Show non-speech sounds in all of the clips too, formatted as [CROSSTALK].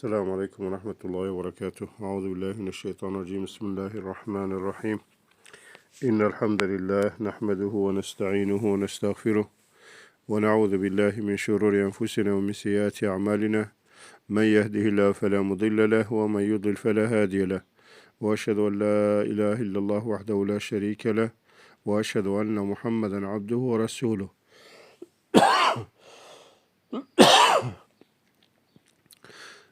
Selamun Aleyküm ve Rahmetullahi ve Berekatuhu. Euzubillahimineşşeytanirracim. Bismillahirrahmanirrahim. İnnel hamdelillah. Nehmeduhu ve nesta'inuhu ve nestağfiruh. Ve na'udhu billahi min şururi enfusina ve min seyyati a'malina. Men yehdihillahu fela mudille leh ve men yudlil fela hadiye leh. Ve eşhedü en la ilahe illallah vahdehu la şerike leh. Ve eşhedü enne Muhammeden abduhu ve resuluh.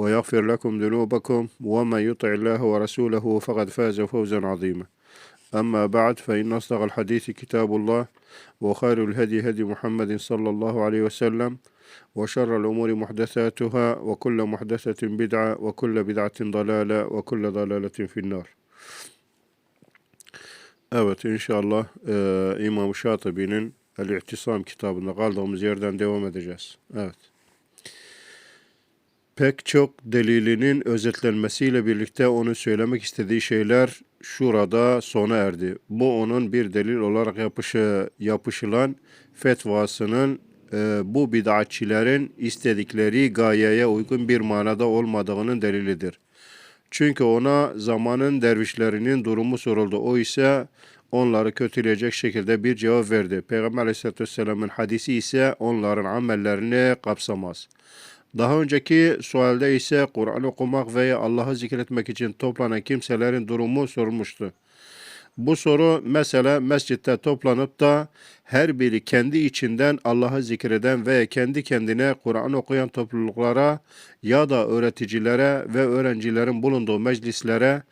ويغفر لكم ذنوبكم ومن يطع الله ورسوله فقد فاز فوزا عظيما أما بعد فإن أصدق الحديث كتاب الله وخير الهدي هدي محمد صلى الله عليه وسلم وشر الأمور محدثاتها وكل محدثة بدعة وكل بدعة ضلالة وكل ضلالة في النار Evet inşallah e, İmam Şatibi'nin El-İhtisam kitabında kaldığımız yerden devam edeceğiz. Evet. Pek çok delilinin özetlenmesiyle birlikte onun söylemek istediği şeyler şurada sona erdi. Bu onun bir delil olarak yapışı, yapışılan fetvasının e, bu bid'atçilerin istedikleri gayeye uygun bir manada olmadığının delilidir. Çünkü ona zamanın dervişlerinin durumu soruldu. O ise onları kötüleyecek şekilde bir cevap verdi. Peygamber Aleyhisselatü Vesselam'ın hadisi ise onların amellerini kapsamaz. Daha önceki sualde ise Kur'an okumak veya Allah'ı zikretmek için toplanan kimselerin durumu sorulmuştu. Bu soru mesela mescitte toplanıp da her biri kendi içinden Allah'ı zikreden veya kendi kendine Kur'an okuyan topluluklara ya da öğreticilere ve öğrencilerin bulunduğu meclislere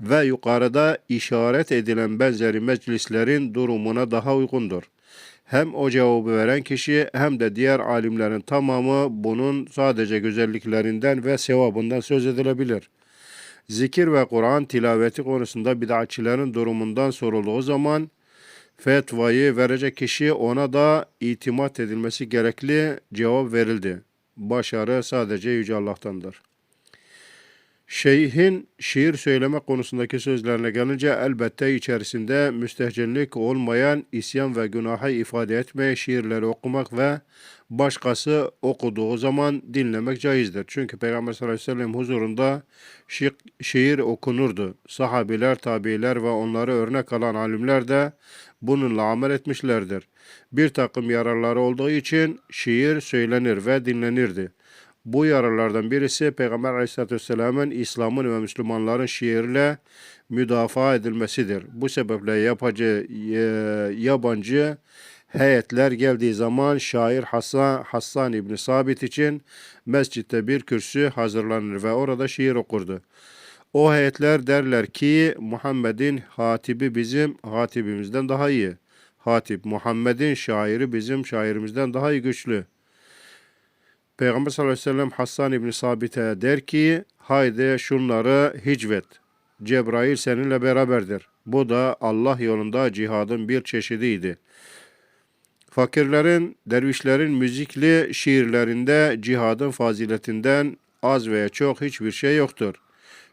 ve yukarıda işaret edilen benzeri meclislerin durumuna daha uygundur. Hem o cevabı veren kişi hem de diğer alimlerin tamamı bunun sadece güzelliklerinden ve sevabından söz edilebilir. Zikir ve Kur'an tilaveti konusunda bid'atçilerin durumundan sorulduğu zaman fetvayı verecek kişi ona da itimat edilmesi gerekli cevap verildi. Başarı sadece Yüce Allah'tandır. Şeyhin şiir söyleme konusundaki sözlerine gelince elbette içerisinde müstehcenlik olmayan isyan ve günahı ifade etmeye şiirleri okumak ve başkası okuduğu zaman dinlemek caizdir. Çünkü Peygamber sallallahu aleyhi ve sellem huzurunda şi şiir okunurdu. Sahabiler, tabiiler ve onları örnek alan alimler de bununla amel etmişlerdir. Bir takım yararları olduğu için şiir söylenir ve dinlenirdi. Bu yararlardan birisi Peygamber Aleyhisselatü Vesselam'ın İslam'ın ve Müslümanların şiirle müdafaa edilmesidir. Bu sebeple yapıcı, yabancı heyetler geldiği zaman şair Hasan, Hassan İbni Sabit için mescitte bir kürsü hazırlanır ve orada şiir okurdu. O heyetler derler ki Muhammed'in hatibi bizim hatibimizden daha iyi. Hatip Muhammed'in şairi bizim şairimizden daha iyi güçlü. Peygamber sallallahu aleyhi ve sellem Hassan İbni Sabit'e der ki haydi şunları hicvet. Cebrail seninle beraberdir. Bu da Allah yolunda cihadın bir çeşidiydi. Fakirlerin, dervişlerin müzikli şiirlerinde cihadın faziletinden az veya çok hiçbir şey yoktur.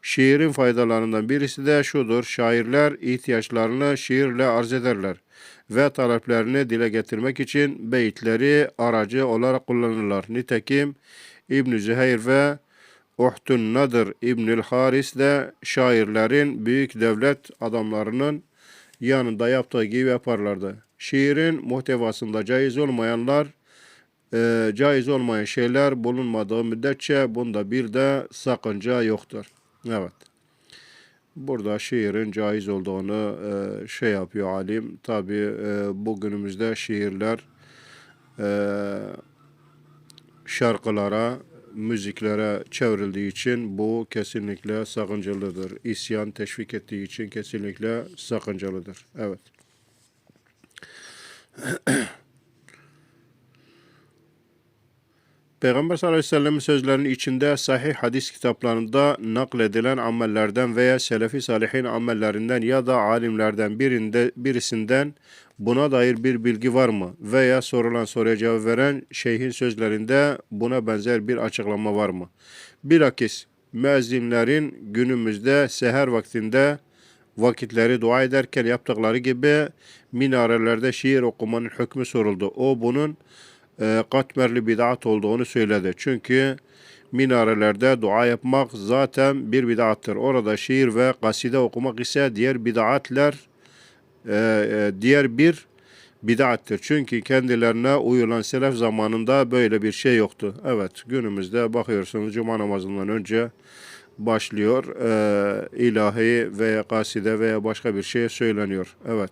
Şiirin faydalarından birisi de şudur. Şairler ihtiyaçlarını şiirle arz ederler ve taleplerini dile getirmek için beyitleri aracı olarak kullanırlar. Nitekim İbn Züheyr ve Uhtun Nadir İbnül Haris de şairlerin büyük devlet adamlarının yanında yaptığı gibi yaparlardı. Şiirin muhtevasında caiz olmayanlar, e, caiz olmayan şeyler bulunmadığı müddetçe bunda bir de sakınca yoktur. Evet. Burada şiirin caiz olduğunu e, şey yapıyor alim. Tabi e, bugünümüzde şiirler e, şarkılara, müziklere çevrildiği için bu kesinlikle sakıncalıdır. İsyan teşvik ettiği için kesinlikle sakıncalıdır. Evet. [CLEARS THROAT] Peygamber sallallahu aleyhi ve sellem'in sözlerinin içinde sahih hadis kitaplarında nakledilen amellerden veya selefi salihin amellerinden ya da alimlerden birinde birisinden buna dair bir bilgi var mı? Veya sorulan soruya cevap veren şeyhin sözlerinde buna benzer bir açıklama var mı? Bilakis müezzinlerin günümüzde seher vaktinde vakitleri dua ederken yaptıkları gibi minarelerde şiir okumanın hükmü soruldu. O bunun e, katmerli bid'at olduğunu söyledi. Çünkü minarelerde dua yapmak zaten bir bid'attır. Orada şiir ve kaside okumak ise diğer bid'atler e, e, diğer bir bid'attır. Çünkü kendilerine uyulan selef zamanında böyle bir şey yoktu. Evet günümüzde bakıyorsunuz cuma namazından önce başlıyor. E, ilahi veya kaside veya başka bir şey söyleniyor. Evet.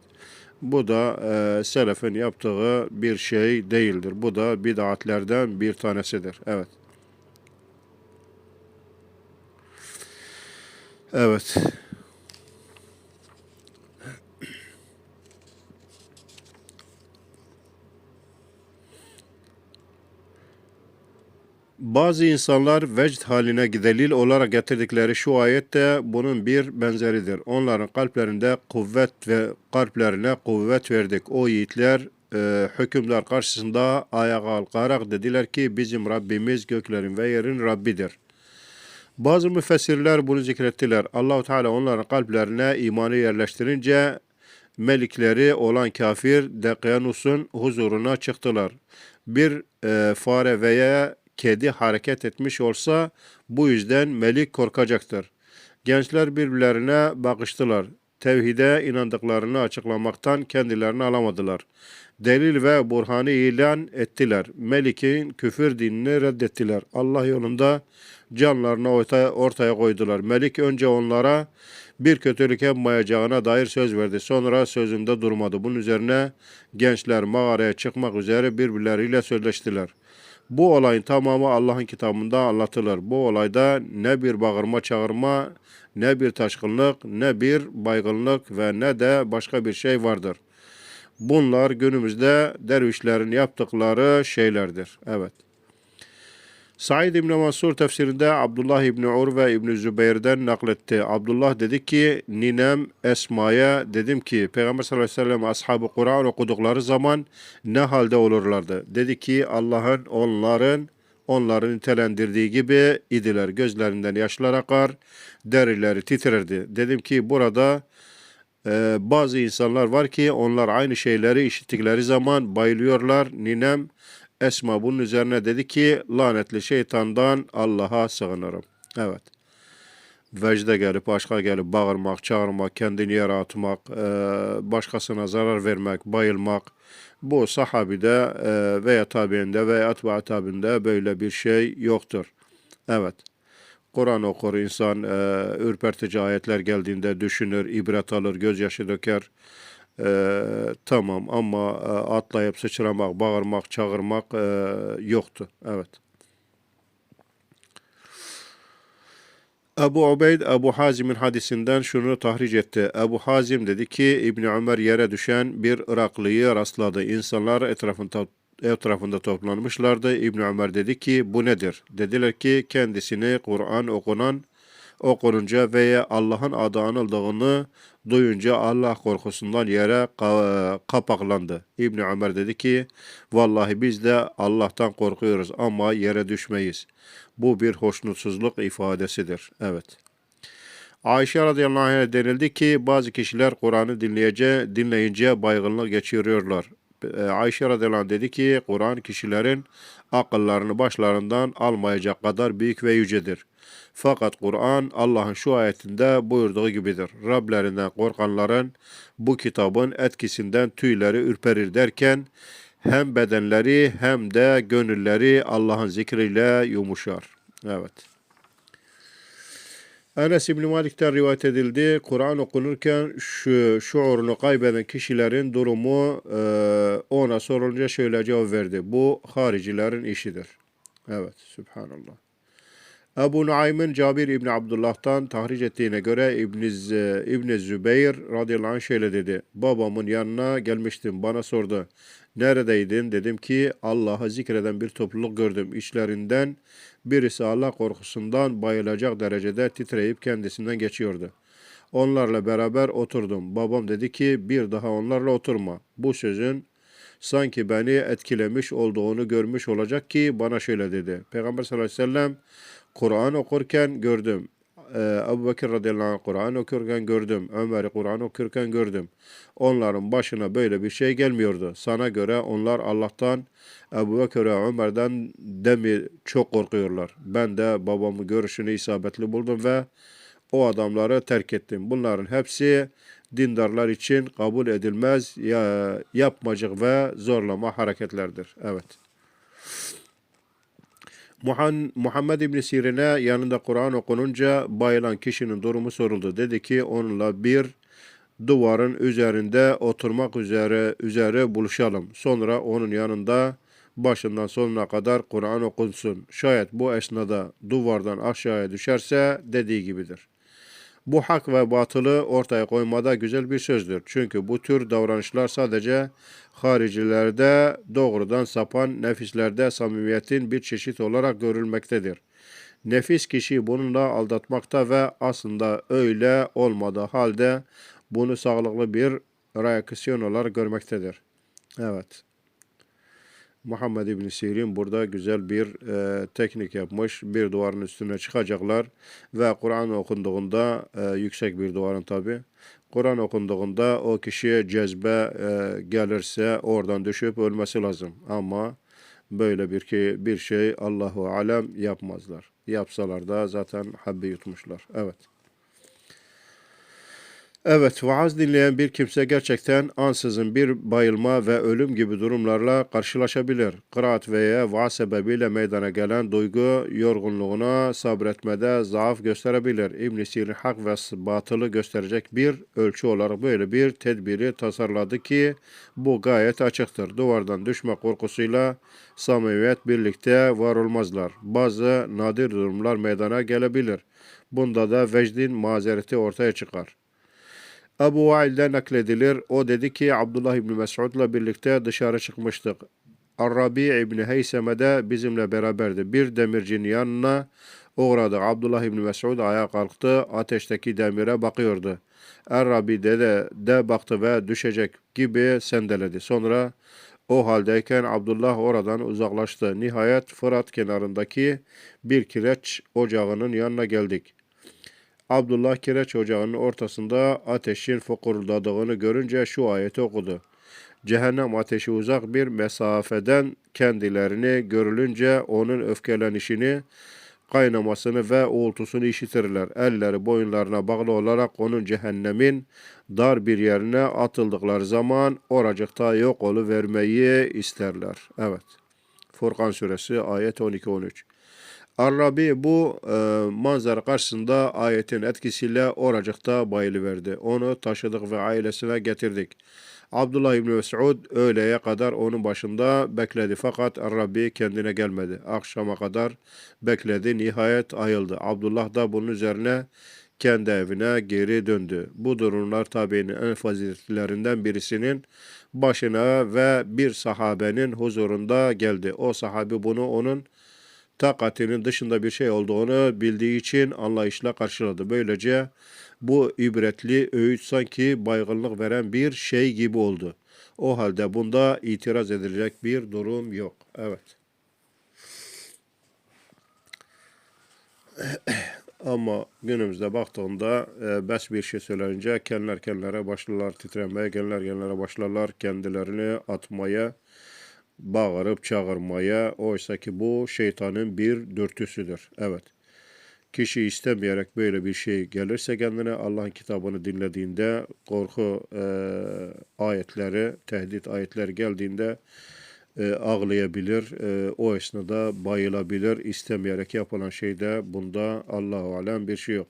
Bu da e, selefin yaptığı bir şey değildir. Bu da bid'atlerden bir tanesidir. Evet. Evet. Bazı insanlar vecd haline delil olarak getirdikleri şu ayet de bunun bir benzeridir. Onların kalplerinde kuvvet ve kalplerine kuvvet verdik. O yiğitler e, hükümdar karşısında ayağa kalkarak dediler ki bizim Rabbimiz göklerin ve yerin Rabbidir. Bazı müfessirler bunu zikrettiler. Allahu Teala onların kalplerine imanı yerleştirince melikleri olan kafir Dekyanus'un huzuruna çıktılar. Bir e, fare veya kedi hareket etmiş olsa bu yüzden melik korkacaktır. Gençler birbirlerine bakıştılar. Tevhide inandıklarını açıklamaktan kendilerini alamadılar. Delil ve burhanı ilan ettiler. Melik'in küfür dinini reddettiler. Allah yolunda canlarını ortaya, ortaya koydular. Melik önce onlara bir kötülük yapmayacağına dair söz verdi. Sonra sözünde durmadı. Bunun üzerine gençler mağaraya çıkmak üzere birbirleriyle sözleştiler. Bu olayın tamamı Allah'ın kitabında anlatılır. Bu olayda ne bir bağırma çağırma, ne bir taşkınlık, ne bir baygınlık ve ne de başka bir şey vardır. Bunlar günümüzde dervişlerin yaptıkları şeylerdir. Evet. Said İbni Mansur tefsirinde Abdullah İbni Ur ve İbni Zübeyir'den nakletti. Abdullah dedi ki ninem Esma'ya dedim ki Peygamber sallallahu aleyhi ve sellem ashabı Kur'an okudukları zaman ne halde olurlardı? Dedi ki Allah'ın onların onların nitelendirdiği gibi idiler. Gözlerinden yaşlar akar, derileri titrerdi. Dedim ki burada e, bazı insanlar var ki onlar aynı şeyleri işittikleri zaman bayılıyorlar. Ninem Esma bunun üzerine dedi ki lanetli şeytandan Allah'a sığınırım. Evet. Vecde gelip başka gelip bağırmak, çağırmak, kendini yere atmak, e, başkasına zarar vermek, bayılmak. Bu sahabide veya tabiinde veya atba tabinde böyle bir şey yoktur. Evet. Kur'an okur insan, e, ürpertici ayetler geldiğinde düşünür, ibret alır, gözyaşı döker. Ee, tamam ama e, atlayıp sıçramak, bağırmak, çağırmak e, yoktu. Evet. Ebu Ubeyd Ebu Hazim'in hadisinden şunu tahric etti. Ebu Hazim dedi ki İbni Ömer yere düşen bir Iraklıyı rastladı. İnsanlar etrafında etrafında toplanmışlardı. İbni Ömer dedi ki bu nedir? Dediler ki kendisini Kur'an okunan okununca veya Allah'ın adı anıldığını duyunca Allah korkusundan yere kapaklandı. İbn Ömer dedi ki, vallahi biz de Allah'tan korkuyoruz ama yere düşmeyiz. Bu bir hoşnutsuzluk ifadesidir. Evet. Ayşe radıyallahu anh'a denildi ki bazı kişiler Kur'an'ı dinleyince, dinleyince baygınlık geçiriyorlar. Ee, Ayşe radıyallahu dedi ki Kur'an kişilerin akıllarını başlarından almayacak kadar büyük ve yücedir. Fakat Kur'an Allah'ın şu ayetinde buyurduğu gibidir. Rablerinden korkanların bu kitabın etkisinden tüyleri ürperir derken hem bedenleri hem de gönülleri Allah'ın zikriyle yumuşar. Evet. Enes İbni Malik'ten rivayet edildi. Kur'an okunurken şu şuurunu kaybeden kişilerin durumu e, ona sorulunca şöyle cevap verdi. Bu haricilerin işidir. Evet, Subhanallah. Ebu Nuaym'ın Cabir İbni Abdullah'tan tahric ettiğine göre İbn İbn Zübeyir radıyallahu anh şöyle dedi. Babamın yanına gelmiştim. Bana sordu. Neredeydin? Dedim ki Allah'ı zikreden bir topluluk gördüm. İçlerinden birisi Allah korkusundan bayılacak derecede titreyip kendisinden geçiyordu. Onlarla beraber oturdum. Babam dedi ki bir daha onlarla oturma. Bu sözün sanki beni etkilemiş olduğunu görmüş olacak ki bana şöyle dedi. Peygamber sallallahu aleyhi ve sellem Kur'an okurken gördüm. Ee, Ebu Bekir radıyallahu anh Kur'an okurken gördüm. Ömer'i Kur'an okurken gördüm. Onların başına böyle bir şey gelmiyordu. Sana göre onlar Allah'tan, Ebu Bekir ve Ömer'den de mi çok korkuyorlar. Ben de babamın görüşünü isabetli buldum ve o adamları terk ettim. Bunların hepsi dindarlar için kabul edilmez ya, yapmacık ve zorlama hareketlerdir. Evet. Muhammed İbn Sirin'e yanında Kur'an okununca bayılan kişinin durumu soruldu. Dedi ki onunla bir duvarın üzerinde oturmak üzere üzere buluşalım. Sonra onun yanında başından sonuna kadar Kur'an okunsun. Şayet bu esnada duvardan aşağıya düşerse dediği gibidir. Bu hak ve batılı ortaya koymada güzel bir sözdür. Çünkü bu tür davranışlar sadece haricilerde doğrudan sapan nefislerde samimiyetin bir çeşit olarak görülmektedir. Nefis kişi bununla aldatmakta ve aslında öyle olmadığı halde bunu sağlıklı bir reaksiyon olarak görmektedir. Evet. Muhammed İbn Sirin burada güzel bir e, teknik yapmış. Bir duvarın üstüne çıkacaklar ve Kur'an okunduğunda e, yüksek bir duvarın tabi. Kur'an okunduğunda o kişiye cezbe e, gelirse oradan düşüp ölmesi lazım. Ama böyle bir ki bir şey Allahu alem yapmazlar. Yapsalar da zaten habbi yutmuşlar. Evet. Evet, vaaz dinleyen bir kimse gerçekten ansızın bir bayılma ve ölüm gibi durumlarla karşılaşabilir. Kıraat veya vaaz sebebiyle meydana gelen duygu yorgunluğuna sabretmede zaaf gösterebilir. İbn Sirin hak ve batılı gösterecek bir ölçü olarak böyle bir tedbiri tasarladı ki bu gayet açıktır. Duvardan düşme korkusuyla samimiyet birlikte var olmazlar. Bazı nadir durumlar meydana gelebilir. Bunda da vecdin mazereti ortaya çıkar. Ebu Vail'den nakledilir. O dedi ki Abdullah İbni Mesud'la birlikte dışarı çıkmıştık. Arabi İbni Heyseme de bizimle beraberdi. Bir demircinin yanına uğradık. Abdullah İbni Mesud ayağa kalktı. Ateşteki demire bakıyordu. Arabi de, de, de baktı ve düşecek gibi sendeledi. Sonra o haldeyken Abdullah oradan uzaklaştı. Nihayet Fırat kenarındaki bir kireç ocağının yanına geldik. Abdullah kireç ocağının ortasında ateşin fokurladığını görünce şu ayeti okudu. Cehennem ateşi uzak bir mesafeden kendilerini görülünce onun öfkelenişini, kaynamasını ve uğultusunu işitirler. Elleri boyunlarına bağlı olarak onun cehennemin dar bir yerine atıldıkları zaman oracıkta yok vermeyi isterler. Evet. Furkan suresi ayet 12-13. Arabi bu e, manzara karşısında ayetin etkisiyle oracıkta bayılıverdi. Onu taşıdık ve ailesine getirdik. Abdullah İbni Mesud öğleye kadar onun başında bekledi fakat Arabi kendine gelmedi. Akşama kadar bekledi nihayet ayıldı. Abdullah da bunun üzerine kendi evine geri döndü. Bu durumlar tabiinin en faziletlerinden birisinin başına ve bir sahabenin huzurunda geldi. O sahabi bunu onun takatinin dışında bir şey olduğunu bildiği için anlayışla karşıladı. Böylece bu ibretli öğüt sanki baygınlık veren bir şey gibi oldu. O halde bunda itiraz edilecek bir durum yok. Evet. [CLEARS THROAT] Ama günümüzde baktığında e, bes bir şey söylenince kendiler kendilerine başlarlar titremeye, kendiler kendilerine başlarlar kendilerini atmaya, bağırıp çağırmaya oysa ki bu şeytanın bir dürtüsüdür. Evet. Kişi istemeyerek böyle bir şey gelirse kendine Allah'ın kitabını dinlediğinde korku e, ayetleri, tehdit ayetleri geldiğinde e, ağlayabilir. E, o esnada bayılabilir. İstemeyerek yapılan şeyde bunda Allahu alem bir şey yok.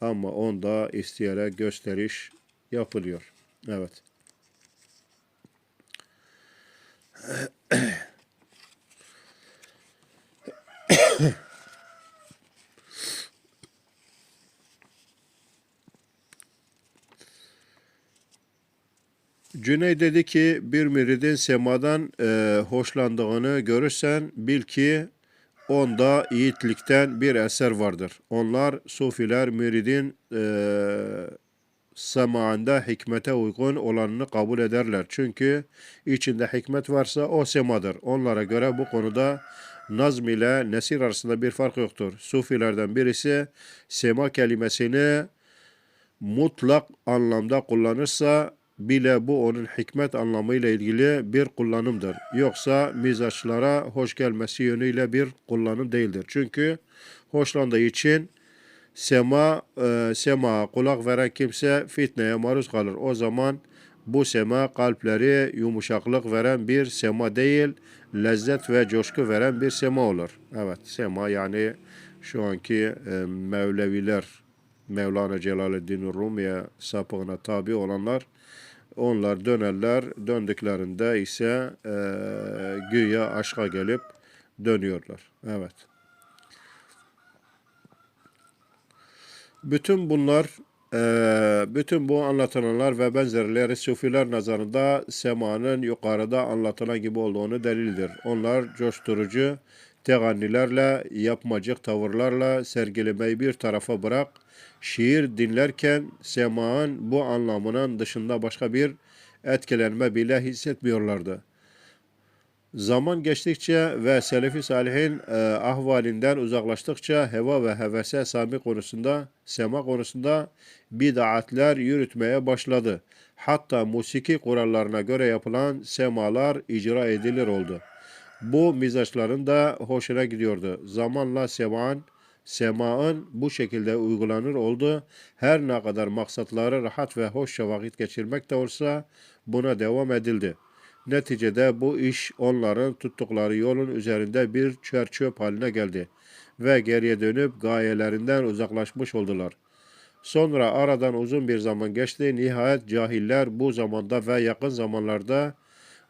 Ama onda isteyerek gösteriş yapılıyor. Evet. [COUGHS] Cüney dedi ki bir müridin semadan e, hoşlandığını görürsen bil ki onda yiğitlikten bir eser vardır. Onlar sufiler müridin e, semağında hikmete uygun olanını kabul ederler. Çünkü içinde hikmet varsa o semadır. Onlara göre bu konuda nazm ile nesir arasında bir fark yoktur. Sufilerden birisi sema kelimesini mutlak anlamda kullanırsa bile bu onun hikmet anlamıyla ilgili bir kullanımdır. Yoksa mizaçlara hoş gelmesi yönüyle bir kullanım değildir. Çünkü hoşlandığı için sema e, sema kulak veren kimse fitneye maruz kalır. O zaman bu sema kalpleri yumuşaklık veren bir sema değil, lezzet ve coşku veren bir sema olur. Evet, sema yani şu anki e, Mevleviler, Mevlana Celaleddin Rumi'ye sapığına tabi olanlar onlar dönerler. Döndüklerinde ise e, güya aşka gelip dönüyorlar. Evet. Bütün bunlar, e, bütün bu anlatılanlar ve benzerleri Sufiler nazarında semanın yukarıda anlatılan gibi olduğunu delildir. Onlar coşturucu tegannilerle, yapmacık tavırlarla sergilemeyi bir tarafa bırak, şiir dinlerken semanın bu anlamının dışında başka bir etkilenme bile hissetmiyorlardı. Zaman geçtikçe ve Selefi Salihin e, ahvalinden uzaklaştıkça heva ve hevese sami konusunda, sema konusunda bid'atler yürütmeye başladı. Hatta musiki kurallarına göre yapılan semalar icra edilir oldu. Bu mizaçların da hoşuna gidiyordu. Zamanla seman, semaın bu şekilde uygulanır oldu. Her ne kadar maksatları rahat ve hoşça vakit geçirmek de olsa buna devam edildi. Neticede bu iş onların tuttukları yolun üzerinde bir çerçöp haline geldi ve geriye dönüp gayelerinden uzaklaşmış oldular. Sonra aradan uzun bir zaman geçti. Nihayet cahiller bu zamanda ve yakın zamanlarda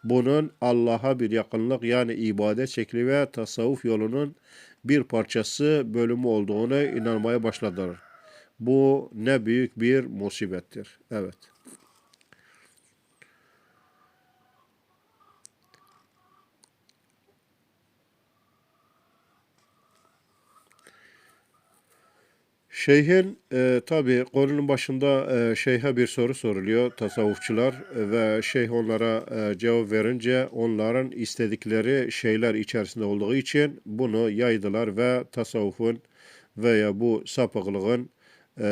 bunun Allah'a bir yakınlık yani ibadet şekli ve tasavvuf yolunun bir parçası bölümü olduğunu inanmaya başladılar. Bu ne büyük bir musibettir. Evet. Şeyhin e, tabi konunun başında e, şeyhe bir soru soruluyor tasavvufçular e, ve şeyh onlara e, cevap verince onların istedikleri şeyler içerisinde olduğu için bunu yaydılar ve tasavvufun veya bu sapıklığın e,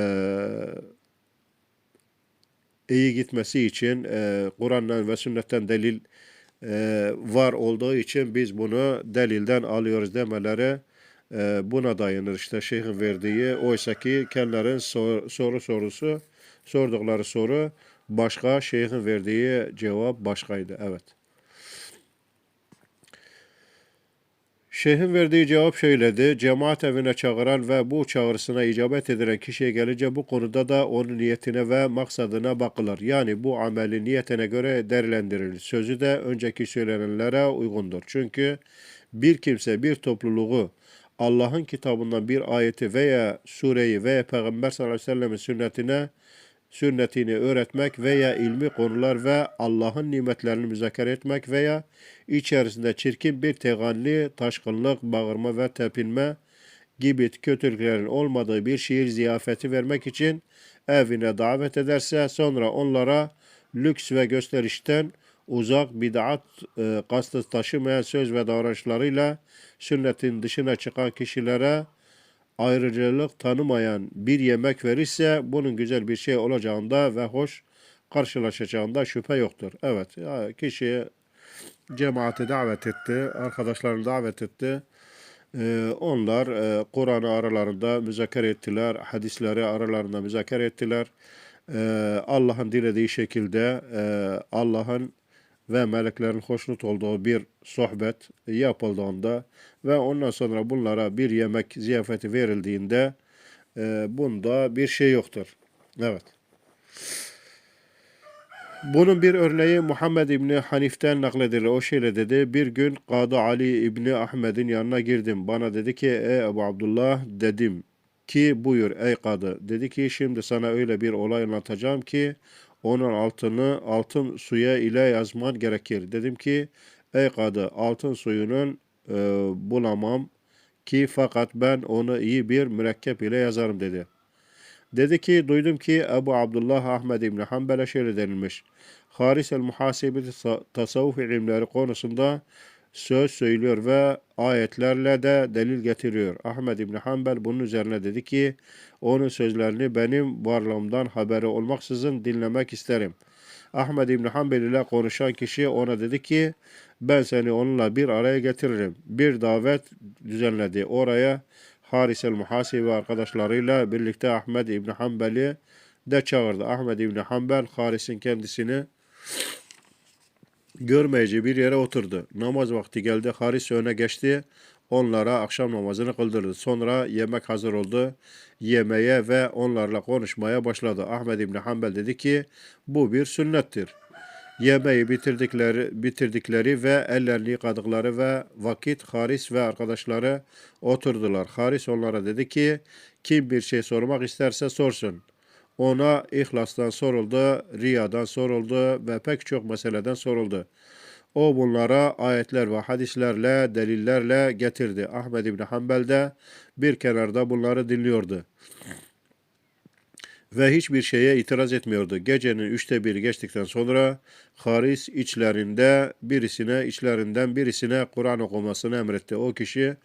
iyi gitmesi için e, Kur'an'dan ve sünnetten delil e, var olduğu için biz bunu delilden alıyoruz demeleri buna dayanır işte şeyhin verdiği. Oysa ki kendilerin sor, soru sorusu, sordukları soru başka, şeyhin verdiği cevap başkaydı. Evet. Şeyhin verdiği cevap şöyledi. Cemaat evine çağıran ve bu çağrısına icabet edilen kişiye gelince bu konuda da onun niyetine ve maksadına bakılır. Yani bu ameli niyetine göre değerlendirilir. Sözü de önceki söylenenlere uygundur. Çünkü bir kimse bir topluluğu Allah'ın kitabından bir ayeti veya sureyi veya Peygamber sallallahu aleyhi ve sellem'in sünnetine sünnetini öğretmek veya ilmi konular ve Allah'ın nimetlerini müzakere etmek veya içerisinde çirkin bir teganli, taşkınlık, bağırma ve tepinme gibi kötülüklerin olmadığı bir şiir ziyafeti vermek için evine davet ederse sonra onlara lüks ve gösterişten uzak bid'at e, kastı taşımayan söz ve davranışlarıyla sünnetin dışına çıkan kişilere ayrıcalık tanımayan bir yemek verirse bunun güzel bir şey olacağında ve hoş karşılaşacağında şüphe yoktur. Evet, kişi cemaati davet etti, arkadaşlarını davet etti. Ee, onlar e, Kur'an'ı aralarında müzakere ettiler, hadisleri aralarında müzakere ettiler. Ee, Allah'ın dilediği şekilde e, Allah'ın ve meleklerin hoşnut olduğu bir sohbet yapıldığında ve ondan sonra bunlara bir yemek ziyafeti verildiğinde e, bunda bir şey yoktur. Evet. Bunun bir örneği Muhammed İbni Hanif'ten nakledilir. O şöyle dedi. Bir gün Kadı Ali İbni Ahmet'in yanına girdim. Bana dedi ki ey Ebu Abdullah dedim ki buyur ey kadı. Dedi ki şimdi sana öyle bir olay anlatacağım ki onun altını altın suya ile yazman gerekir. Dedim ki ey kadı altın suyunun e, bulamam ki fakat ben onu iyi bir mürekkep ile yazarım dedi. Dedi ki duydum ki Ebu Abdullah Ahmed İbni Hanbel'e şöyle denilmiş. Haris el Muhasibi tasavvuf ilimleri konusunda söz söylüyor ve ayetlerle de delil getiriyor. Ahmed İbni Hanbel bunun üzerine dedi ki onun sözlerini benim varlığımdan haberi olmaksızın dinlemek isterim. Ahmed İbni Hanbel ile konuşan kişi ona dedi ki ben seni onunla bir araya getiririm. Bir davet düzenledi. Oraya Haris el Muhasibi arkadaşlarıyla birlikte Ahmed İbni Hanbel'i de çağırdı. Ahmed İbni Hanbel Haris'in kendisini görmeyeceği bir yere oturdu. Namaz vakti geldi. Haris öne geçti. Onlara akşam namazını kıldırdı. Sonra yemek hazır oldu. Yemeye ve onlarla konuşmaya başladı. Ahmed İbni Hanbel dedi ki bu bir sünnettir. Yemeği bitirdikleri, bitirdikleri ve ellerini yıkadıkları ve vakit Haris ve arkadaşları oturdular. Haris onlara dedi ki kim bir şey sormak isterse sorsun. Ona ihlastan soruldu, riyadan soruldu ve pek çok meseleden soruldu. O bunlara ayetler ve hadislerle, delillerle getirdi. Ahmed İbni Hanbel de bir kenarda bunları dinliyordu. Ve hiçbir şeye itiraz etmiyordu. Gecenin üçte biri geçtikten sonra Haris içlerinde birisine, içlerinden birisine Kur'an okumasını emretti. O kişi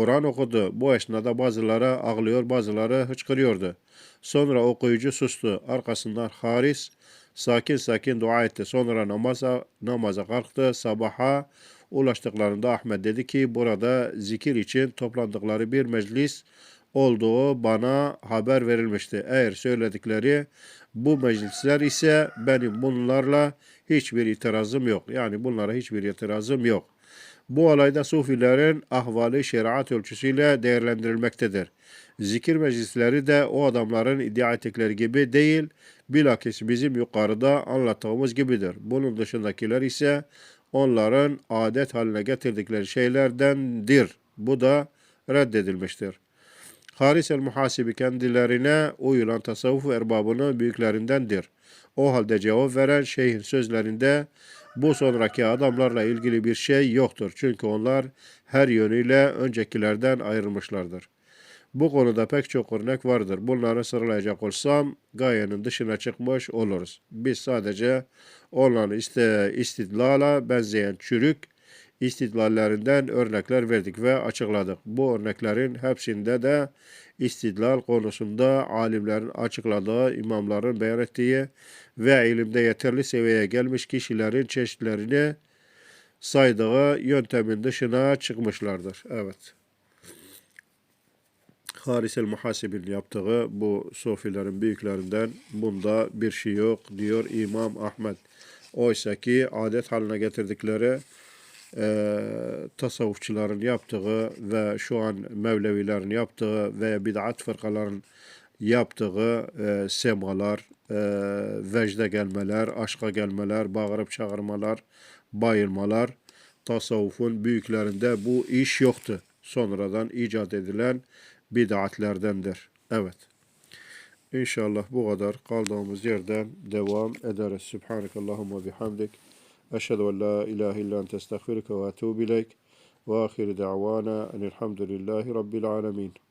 Kur'an okudu. Bu esnada bazıları ağlıyor, bazıları hıçkırıyordu. Sonra okuyucu sustu. Arkasından Haris sakin sakin dua etti. Sonra namaza, namaza kalktı. Sabaha ulaştıklarında Ahmet dedi ki burada zikir için toplandıkları bir meclis olduğu bana haber verilmişti. Eğer söyledikleri bu meclisler ise benim bunlarla hiçbir itirazım yok. Yani bunlara hiçbir itirazım yok. Bu olayda Sufilerin ahvali şeriat ölçüsüyle değerlendirilmektedir. Zikir meclisleri de o adamların iddia ettikleri gibi değil, bilakis bizim yukarıda anlattığımız gibidir. Bunun dışındakiler ise onların adet haline getirdikleri şeylerdendir. Bu da reddedilmiştir. Haris el-Muhasibi kendilerine uyulan tasavvuf erbabının büyüklerindendir. O halde cevap veren şeyhin sözlerinde bu sonraki adamlarla ilgili bir şey yoktur. Çünkü onlar her yönüyle öncekilerden ayrılmışlardır. Bu konuda pek çok örnek vardır. Bunları sıralayacak olsam gayenin dışına çıkmış oluruz. Biz sadece onların istidlala benzeyen çürük istidlallerinden örnekler verdik ve açıkladık. Bu örneklerin hepsinde de istidlal konusunda alimlerin açıkladığı, imamların beyan ettiği ve ilimde yeterli seviyeye gelmiş kişilerin çeşitlerini saydığı yöntemin dışına çıkmışlardır. Evet. Haris el Muhasib'in yaptığı bu sofilerin büyüklerinden bunda bir şey yok diyor İmam Ahmet. Oysa ki adet haline getirdikleri e, tasavvufçuların yaptığı ve şu an Mevlevilerin yaptığı ve bid'at fırkaların yaptığı e, semalar, e, vecde gelmeler, aşka gelmeler, bağırıp çağırmalar, bayılmalar, tasavvufun büyüklerinde bu iş yoktu. Sonradan icat edilen bid'atlerdendir. Evet. İnşallah bu kadar kaldığımız yerden devam ederiz. Subhanakallahumma bihamdik. أشهد أن لا إله إلا أنت أستغفرك وأتوب إليك. وآخر دعوانا أن الحمد لله رب العالمين.